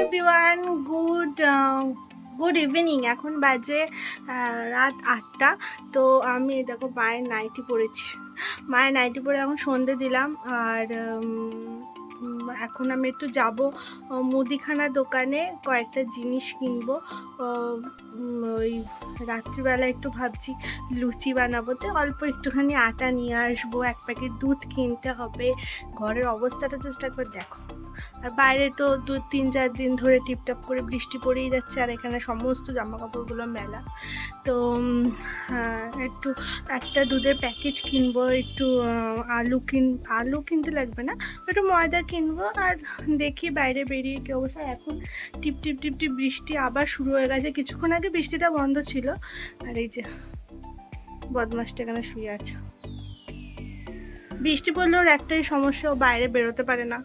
Everyone good good evening এখন বাজে রাত আটটা। তো আমি দেখো মায়ের নাইটি পরেছি। মায়ের নাইটি পরে এখন সন্ধে দিলাম, আর এখন আমি একটু যাব মুদিখানা দোকানে কয়েকটা জিনিস কিনবো। ওই রাত্রিবেলা একটু ভাবছি লুচি বানাবো। তো অল্প একটুখানি আটা নিয়ে আসব, এক প্যাকেট দুধ কিনতে হবে। ঘরের অবস্থাটা জাস্ট একবার দেখো। আর বাইরে তো দু, তিন, চার দিন ধরে টিপটাপ করে বৃষ্টি পড়েই যাচ্ছে আর এখানে সমস্ত জামা কাপড়গুলো মেলা। তো একটু একটা দুধের প্যাকেজ কিনবো, একটু আলু কিন, আলু কিনতে লাগবে না, একটু ময়দা কিনবো আর দেখি বাইরে বেরিয়ে কি অবস্থা। এখন টিপ টিপ টিপ টিপ বৃষ্টি আবার শুরু হয়ে গেছে। কিছুক্ষণ আগে বৃষ্টিটা বন্ধ ছিল। আর এই যে বদমাসটা এখানে শুয়ে আছে। বৃষ্টি পড়লে ওর একটাই সমস্যা বাইরে বেরোতে পারে না।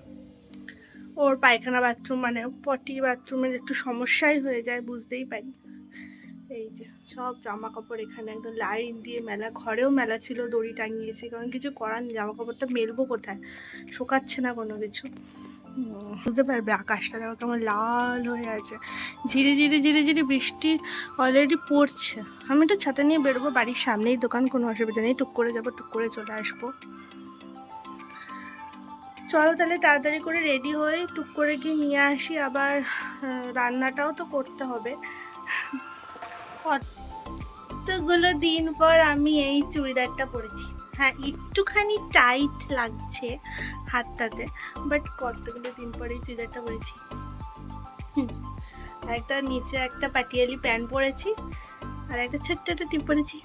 ওর পায়খানা বাথরুম মানে পটি বাথরুমের একটু সমস্যাই হয়ে যায়, বুঝতেই পারি। এই যে, সব জামা কাপড় এখানে একদম লাইন দিয়ে মেলা, ঘরেও মেলা ছিল, দড়ি টাঙিয়েছে, কারণ কিছু করার নেই জামা কাপড়টা মেলবো কোথায়? শোকাচ্ছে না কোনো কিছু। বুঝতে পারবে আকাশটা, দেখো কেমন লাল হয়ে আছে। ঝিরি ঝিরি ঝিরি ঝিরি বৃষ্টি অলরেডি পড়ছে। আমি তো ছাতা নিয়ে বেরোবো, বাড়ির সামনেই দোকান, কোনো অসুবিধা নেই, টুক করে যাব, টুক করে চলে আসব। চলো তাহলে তাড়াতাড়ি করে রেডি হয়ে টুক করে গিয়ে নিয়ে আসি, আবার রান্নাটাও তো করতে হবে। কতগুলো দিন পর আমি এই চুড়িদারটা পরেছি। হ্যাঁ একটুখানি টাইট লাগছে হাতটাতে বাট কতগুলো দিন পরে এই চুড়িদারটা পরেছি। আর একটা নিচে একটা পাটিয়ালি প্যান্ট পরেছি, আর একটা ছোট্ট একটা টিপ পরেছি।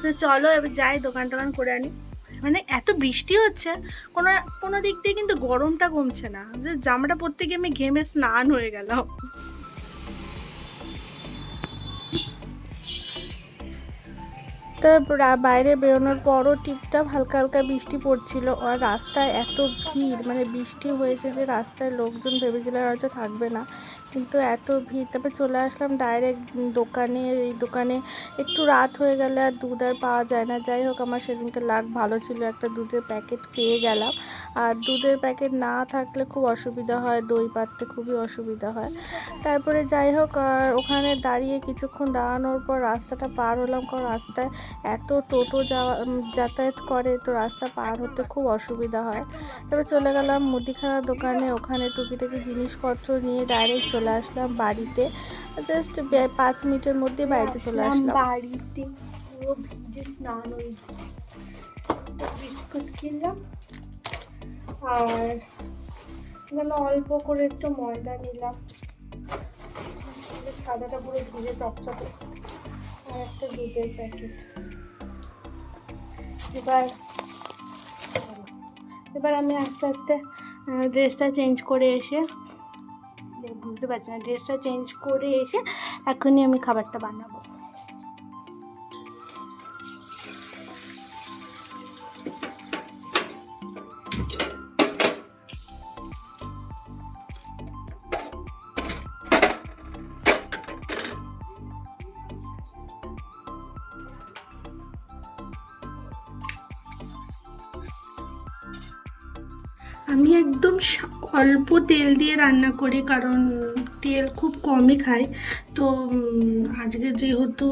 তো চলো এবার যাই দোকান টোকান করে আনি। মানে এত বৃষ্টি হচ্ছে, কোনো কোনো দিক দিয়ে কিন্তু গরমটা কমছে না। জামাটা পরতে গিয়ে আমি ঘেমে স্নান হয়ে গেলাম। তারপর বাইরে বেরোনোর পরও টিপটাপ হালকা হালকা বৃষ্টি পড়ছিল। আর রাস্তায় এত ভিড় মানে বৃষ্টি হয়েছে যে রাস্তায় লোকজন ভেবেছিল হয়তো থাকবে না। কিন্তু এত ভিড়। তারপর চলে আসলাম ডাইরেক্ট দোকানে। এই দোকানে একটু রাত হয়ে গেলে আর দুধ আর পাওয়া যায় না। যাই হোক, আমার সেদিনকে লাগ ভালো ছিল। একটা দুধের প্যাকেট পেয়ে গেলাম। আর দুধের প্যাকেট না থাকলে খুব অসুবিধা হয়। দই পাততে খুবই অসুবিধা হয়। তারপরে যাই হোক ওখানে দাঁড়িয়ে কিছুক্ষণ দাঁড়ানোর পর রাস্তাটা পার হলাম। কারণ রাস্তায় এত টোটো যাওয়া যাতায়াত করে তো রাস্তা পার হতে খুব অসুবিধা হয়। তারপরে চলে গেলাম মুদিখানা দোকানে। ওখানে টুকিটাকি জিনিসপত্র নিয়ে ডাইরেক্ট চলে আসলাম বাড়িতে। জাস্ট পাঁচ মিনিটের মধ্যে বাড়িতে চলে আসলাম। বাড়িতে। পুরো ভিজে স্নান হয়ে গেছে। বিস্কুট কিনলাম। আর এখানে অল্প করে একটু ময়দা নিলাম। ছাদাটা পুরো ভিজে চকচকে। আর একটা দুধের প্যাকেট। এবার এবার আমি আস্তে আস্তে ড্রেসটা চেঞ্জ করে এসে বুঝতে পারছি না ড্রেসটা চেঞ্জ করে এসে এখনই আমি খাবারটা বানাবো। আমি একদম অল্প তেল দিয়ে রান্না করি, কারণ তেল খুব কমই খাই। তো আজকে যেহেতু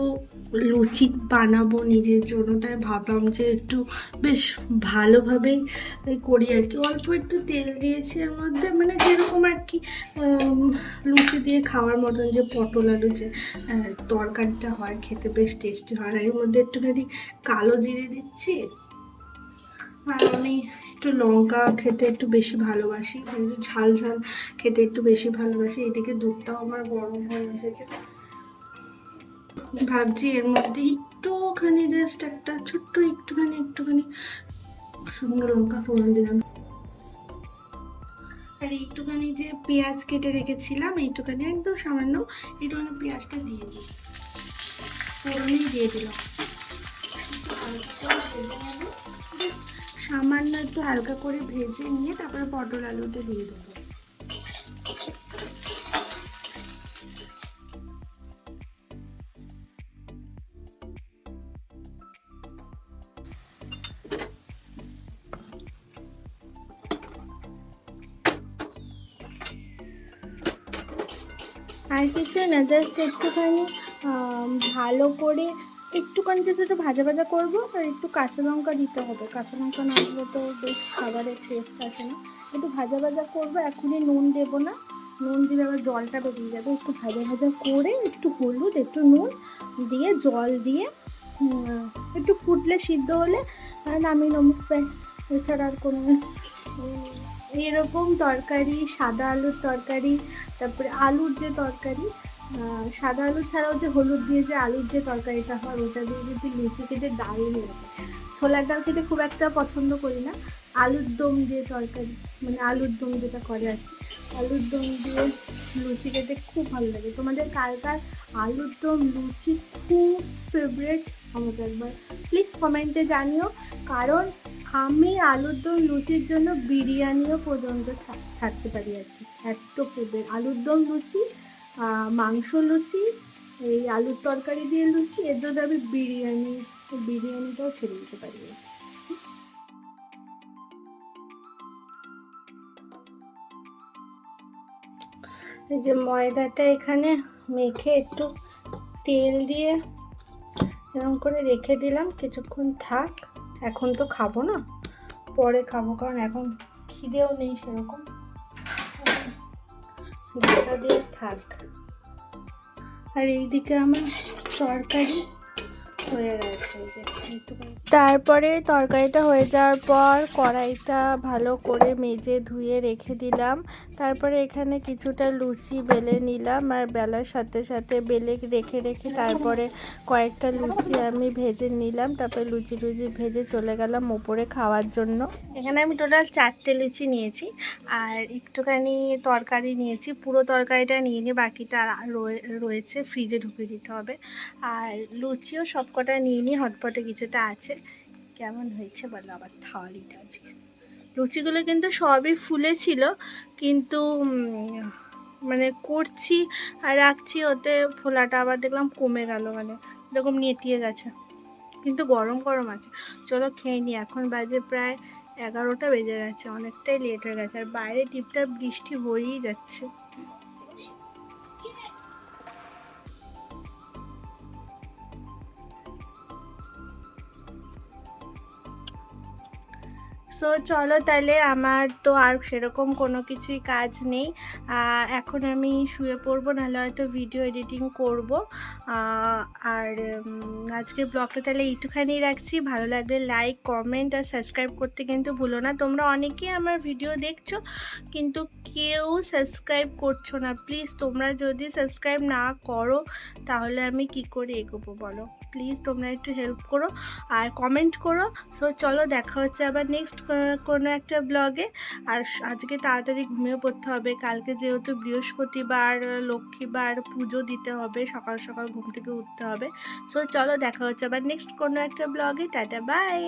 লুচি বানাবো নিজের জন্য, তাই ভাবলাম যে একটু বেশ ভালোভাবেই করি আর কি। অল্প একটু তেল দিয়েছি এর মধ্যে মানে যেরকম আর কি লুচি দিয়ে খাওয়ার মতন যে পটল আলু যে তরকারিটা হয়, খেতে বেশ টেস্টি হয়। আর এর মধ্যে একটুখানি কালো জিরে দিচ্ছি। আর আমি একটু লঙ্কা খেতে একটু বেশি ভালোবাসি মানে ঝাল ঝাল খেতে একটু বেশি ভালোবাসি। এদিকে দুধটাও আমার গরম হয়ে এসেছে। ভাবছি এর মধ্যে একটুখানি জাস্ট একটা ছোট্ট একটুখানি একটুখানি শুকনো লঙ্কা ফোড়ন দিলাম। আর একটুখানি যে পেঁয়াজ কেটে রেখেছিলাম, এইটুখানি একদম সামান্য একটুখানি পেঁয়াজটা দিয়ে দিই ফোড়নই দিয়ে দিলাম। সামান্য একটু হালকা করে ভেজে নিয়ে তারপরে পটল আলুটা দিয়ে দেবো। আর কিছু না জাস্ট একটুখানি ভালো করে একটুখানি একটু ভাজা ভাজা করব, আর একটু কাঁচা লঙ্কা দিতে হবে। কাঁচা লঙ্কা না দিলে তো বেশ খাবারের টেস্ট আসে না। একটু ভাজা ভাজা করব, এখনই নুন দেবো না। নুন দিলে আবার জলটা বেরিয়ে যাবে। একটু ভাজা ভাজা করে একটু হলুদ, একটু নুন দিয়ে, জল দিয়ে একটু ফুটলে সিদ্ধ হলে নামিয়ে নেব। ব্যাস, এছাড়া আর কোনো এরকম তরকারি, সাদা আলুর তরকারি, তারপরে আলুর যে তরকারি সাদা আলু ছাড়াও যে হলুদ দিয়ে যে আলুর যে তরকারিটা হয়, ওটা দিয়ে যদি লুচি খেতে দারুণ লাগে ছোলার ডাল খেতে খুব একটা পছন্দ করি না। আলুর দম দিয়ে তরকারি মানে আলুর দম যেটা করে আর কি। আলুর দম দিয়ে লুচি খেতে খুব ভালো লাগে। তোমাদের কার কার আলুর দম, লুচি খুব ফেভারেট আমাকে একবার প্লিজ কমেন্টে জানিও। কারণ আমি আলুর দম, লুচির জন্য বিরিয়ানিও পর্যন্ত ছাড়তে পারি আর কি। এত ফেভারেট আলুর দম, লুচি মাংস লুচি, এই আলুর তরকারি দিয়ে লুচি, এর জন্য আমি বিরিয়ানি বিরিয়ানিটাও ছেড়ে দিতে পারি। এই যে ময়দাটা এখানে মেখে একটু তেল দিয়ে এরকম করে রেখে দিলাম, কিছুক্ষণ থাক। এখন তো খাব না, পরে খাব, কারণ এখন খিদেও নেই সেরকম। ঢাকা দিয়ে থাক। আর এইদিকে আমার তরকারি। হয়ে গেছে। তারপরে তরকারিটা হয়ে যাওয়ার পর কড়াইটা ভালো করে মেজে ধুয়ে রেখে দিলাম। তারপরে এখানে কিছুটা লুচি বেলে নিলাম আর বেলার সাথে সাথে বেলে রেখে রেখে তারপরে কয়েকটা লুচি আমি ভেজে নিলাম। তারপরে লুচি টুচি ভেজে চলে গেলাম ওপরে খাওয়ার জন্য। এখানে আমি টোটাল চারটে লুচি নিয়েছি আর একটুখানি তরকারি নিয়েছি। পুরো তরকারিটা নিয়ে নিয়ে বাকিটা রয়ে- রয়েছে ফ্রিজে ঢুকে দিতে হবে। আর লুচিও সবকটা নিয়ে নিই হটপটে কিছুটা আছে। কেমন হয়েছে বলো আবার থালিটা আজকে? লুচিগুলো কিন্তু সবই ফুলে ছিল, কিন্তু মানে করছি আর রাখছি ওতে, ফোলাটা আবার দেখলাম কমে গেল মানে এরকম নেতিয়ে গেছে। কিন্তু গরম গরম আছে। চলো খেয়ে নিই, এখন বাজে প্রায় এগারোটা বেজে গেছে, অনেকটাই লেট হয়ে গেছে। আর বাইরে টিপটা বৃষ্টি হয়েই যাচ্ছে। সো চলো তাহলে আমার তো আর সেরকম কোনো কিছুই কাজ নেই। এখন আমি শুয়ে পড়ব, নাহলে হয়তো ভিডিও এডিটিং করব। আর আজকে ব্লগটা তাহলে একটুখানি রাখছি। ভালো লাগলে লাইক কমেন্ট আর সাবস্ক্রাইব করতে কিন্তু ভুলো না। তোমরা অনেকেই আমার ভিডিও দেখছ, কিন্তু কেউ সাবস্ক্রাইব করছ না। প্লিজ তোমরা যদি সাবস্ক্রাইব না করো, তাহলে আমি কি করে এগোবো বলো? প্লিজ তোমরা একটু হেল্প করো আর কমেন্ট করো। সো চলো দেখা হচ্ছে আবার নেক্সট কোনো একটা ব্লগে আর আজকে তাড়াতাড়ি ঘুমিয়ে পড়তে হবে। কালকে যেহেতু বৃহস্পতিবার, লক্ষ্মীবার পুজো দিতে হবে, সকাল সকাল ঘুম থেকে উঠতে হবে। সো চলো দেখা হচ্ছে আবার নেক্সট কোনো একটা ব্লগে টাটা বাই